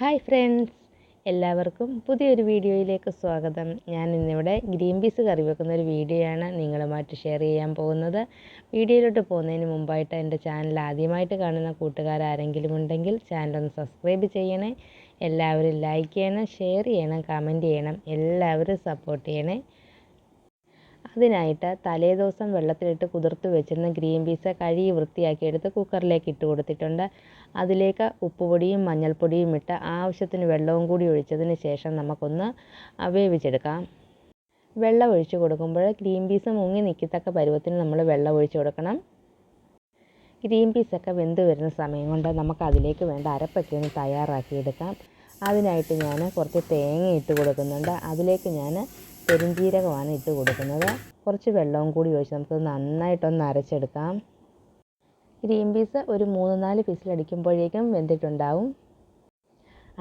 Hi friends. എല്ലാവർക്കും പുതിയൊരു വീഡിയോയിലേക്ക് സ്വാഗതം. ഞാൻ ഇന്നിവിടെ ഗ്രീൻ പീസ് കറി വെക്കുന്ന ഒരു വീഡിയോയാണ് നിങ്ങളുമായിട്ട് ഷെയർ ചെയ്യാൻ പോകുന്നത്. വീഡിയോയിലോട്ട് പോകുന്നതിന് മുമ്പായിട്ട് എന്റെ ചാനൽ ആദ്യമായിട്ട് കാണുന്ന കൂട്ടുകാരാരെങ്കിലും ഉണ്ടെങ്കിൽ ചാനൽ ഒന്ന് സബ്സ്ക്രൈബ് ചെയ്യണേ. എല്ലാവരും ലൈക്ക് ചെയ്യണം ഷെയർ ചെയ്യണം കമന്റ് ചെയ്യണം. എല്ലാവരും സപ്പോർട്ട് ചെയ്യണേ. അതിനായിട്ട് തലേദിവസം വെള്ളത്തിലിട്ട് കുതിർത്ത് വെച്ചിരുന്ന ഗ്രീൻ പീസ് കഴുകി വൃത്തിയാക്കി എടുത്ത് കുക്കറിലേക്ക് ഇട്ട് കൊടുത്തിട്ടുണ്ട്. അതിലേക്ക് ഉപ്പുപൊടിയും മഞ്ഞൾപ്പൊടിയും ഇട്ട് ആവശ്യത്തിന് വെള്ളവും കൂടി ഒഴിച്ചതിന് ശേഷം നമുക്കൊന്ന് വേവിച്ചെടുക്കാം. വെള്ളം ഒഴിച്ച് കൊടുക്കുമ്പോൾ ഗ്രീൻ പീസ് മുങ്ങി നിൽക്കത്തക്ക പരുവത്തിന് നമ്മൾ വെള്ളം ഒഴിച്ച് കൊടുക്കണം. ഗ്രീൻ പീസൊക്കെ വെന്ത് വരുന്ന സമയം കൊണ്ട് നമുക്ക് അതിലേക്ക് വേണ്ട അരപ്പൊക്കെ ഒന്ന് തയ്യാറാക്കിയെടുക്കാം അതിനായിട്ട് ഞാൻ കുറച്ച് തേങ്ങ ഇട്ട് കൊടുക്കുന്നുണ്ട്. അതിലേക്ക് ഞാൻ പെരുംജീരകമാണ് ഇട്ട് കൊടുക്കുന്നത്. കുറച്ച് വെള്ളവും കൂടി ഒഴിച്ച് നമുക്ക് നന്നായിട്ടൊന്ന് അരച്ചെടുക്കാം. ഗ്രീൻ പീസ് ഒരു മൂന്ന് നാല് പീസിലടിക്കുമ്പോഴേക്കും വെന്തിട്ടുണ്ടാവും.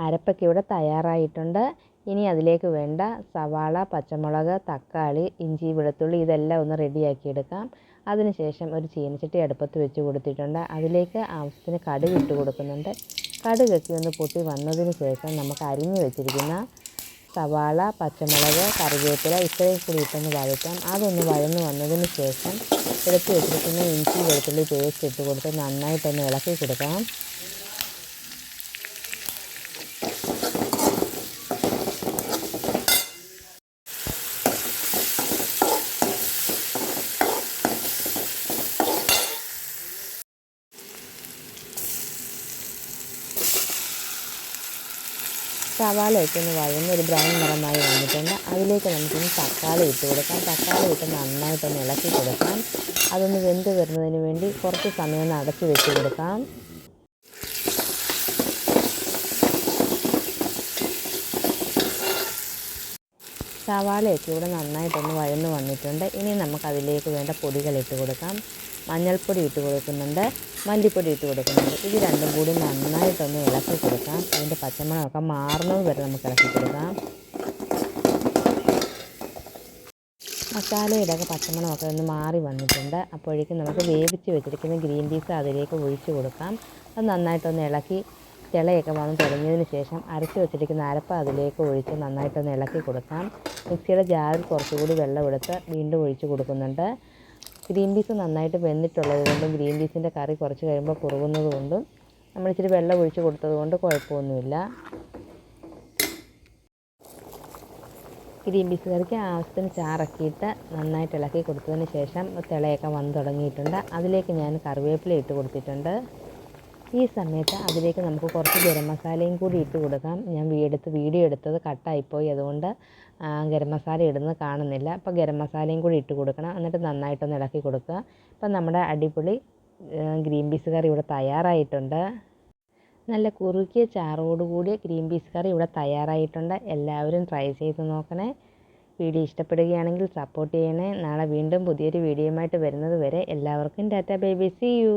അരപ്പൊക്കെ ഇവിടെ തയ്യാറായിട്ടുണ്ട്. ഇനി അതിലേക്ക് വേണ്ട സവാള പച്ചമുളക് തക്കാളി ഇഞ്ചി വെളുത്തുള്ളി ഇതെല്ലാം ഒന്ന് റെഡിയാക്കി എടുക്കാം. അതിനുശേഷം ഒരു ചീനച്ചട്ടി അടുപ്പത്ത് വെച്ച് കൊടുത്തിട്ടുണ്ട്. അതിലേക്ക് ആവശ്യത്തിന് കടുക് ഇട്ട് കൊടുക്കുന്നുണ്ട്. കടുകൊക്കെ ഒന്ന് പൊട്ടി വന്നതിന് ശേഷം നമുക്ക് അരിഞ്ഞു വെച്ചിരിക്കുന്ന സവാള പച്ചമുളക് കറിവേപ്പില ഇത്രയും കൂടി ഇട്ടൊന്ന് വഴറ്റാം. അതൊന്ന് വഴന്ന് വന്നതിന് ശേഷം എടുത്ത് വെച്ചിരിക്കുന്ന ഇഞ്ചി വെളുത്തുള്ളി പേസ്റ്റ് ഇട്ട് കൊടുത്ത് നന്നായിട്ടൊന്ന് ഇളക്കി കൊടുക്കാം സവാളയൊക്കെ ഒന്ന് വഴന്ന് ഒരു ബ്രൗൺ നിറമായി വന്നിട്ടുണ്ട്. അതിലേക്ക് നമുക്കിന്ന് തക്കാളി ഇട്ട് കൊടുക്കാം. തക്കാളി ഇട്ട് നന്നായിട്ടൊന്ന് ഇളക്കി കൊടുക്കാം. അതൊന്ന് വെന്ത് വരുന്നതിന് വേണ്ടി കുറച്ച് സമയം ഒന്ന് അടച്ചു വെച്ച് കൊടുക്കാം. സവാളയൊക്കെ ഇവിടെ നന്നായിട്ടൊന്ന് വഴന്ന് വന്നിട്ടുണ്ട്. ഇനി നമുക്കതിലേക്ക് വേണ്ട പൊടികൾ ഇട്ട് കൊടുക്കാം. മഞ്ഞൾപ്പൊടി ഇട്ട് കൊടുക്കുന്നുണ്ട് മല്ലിപ്പൊടി ഇട്ട് കൊടുക്കുന്നുണ്ട്. ഇത് രണ്ടും കൂടി നന്നായിട്ടൊന്ന് ഇളക്കി കൊടുക്കാം. അതിന്റെ പച്ചമണമൊക്കെ മാറുന്നത് വരെ നമുക്ക് ഇളക്കി കൊടുക്കാം. മസാലയുടെ ഒക്കെ പച്ചമണമൊക്കെ ഒന്ന് മാറി വന്നിട്ടുണ്ട്. അപ്പോഴേക്കും നമുക്ക് വേവിച്ച് വെച്ചിരിക്കുന്ന ഗ്രീൻ പീസ് അതിലേക്ക് ഒഴിച്ച് കൊടുക്കാം. അത് നന്നായിട്ടൊന്ന് ഇളക്കി തിളയൊക്കെ വന്ന് തുടങ്ങിയതിന് ശേഷം അരച്ച് വെച്ചിരിക്കുന്ന അരപ്പ അതിലേക്ക് ഒഴിച്ച് നന്നായിട്ടൊന്ന് ഇളക്കി കൊടുക്കാം. മിക്സിയുടെ ജാറിൽ കുറച്ചുകൂടി വെള്ളം എടുത്ത് വീണ്ടും ഒഴിച്ച് കൊടുക്കുന്നുണ്ട്. ഗ്രീൻ പീസ് നന്നായിട്ട് വെന്തിട്ടുള്ളത് കൊണ്ടും ഗ്രീൻ പീസിന്റെ കറി കുറച്ച് കഴിയുമ്പോൾ കുറവുന്നത് കൊണ്ടും നമ്മൾ ഇച്ചിരി വെള്ളം ഒഴിച്ച് കൊടുത്തത് കൊണ്ട് കുഴപ്പമൊന്നുമില്ല. ഗ്രീൻ പീസ് കറിക്ക് ആവശ്യത്തിന് ചാറക്കിയിട്ട് നന്നായിട്ട് ഇളക്കി കൊടുത്തതിന് ശേഷം തിളയൊക്കെ വന്ന് തുടങ്ങിയിട്ടുണ്ട്. അതിലേക്ക് ഞാൻ കറിവേപ്പില ഇട്ട് കൊടുത്തിട്ടുണ്ട്. ഈ സമയത്ത് അതിലേക്ക് നമുക്ക് കുറച്ച് ഗരം മസാലയും കൂടി ഇട്ട് കൊടുക്കാം. ഞാൻ എടുത്ത് വീഡിയോ എടുത്തത് കട്ടായിപ്പോയി അതുകൊണ്ട് ഗരം മസാല ഇടുന്നത് കാണുന്നില്ല. അപ്പോൾ ഗരം മസാലയും കൂടി ഇട്ട് കൊടുക്കണം. എന്നിട്ട് നന്നായിട്ടൊന്ന് ഇളക്കി കൊടുക്കുക. അപ്പം നമ്മുടെ അടിപൊളി ഗ്രീൻ പീസ് കറി ഇവിടെ തയ്യാറായിട്ടുണ്ട്. നല്ല കുറുക്കിയ ചാറോടുകൂടിയ ഗ്രീൻ പീസ് കറി ഇവിടെ തയ്യാറായിട്ടുണ്ട്. എല്ലാവരും ട്രൈ ചെയ്ത് നോക്കണേ. വീഡിയോ ഇഷ്ടപ്പെടുകയാണെങ്കിൽ സപ്പോർട്ട് ചെയ്യണേ. നാളെ വീണ്ടും പുതിയൊരു വീഡിയോയുമായിട്ട് വരുന്നത് വരെ എല്ലാവർക്കും ടാറ്റ ബേബി. C U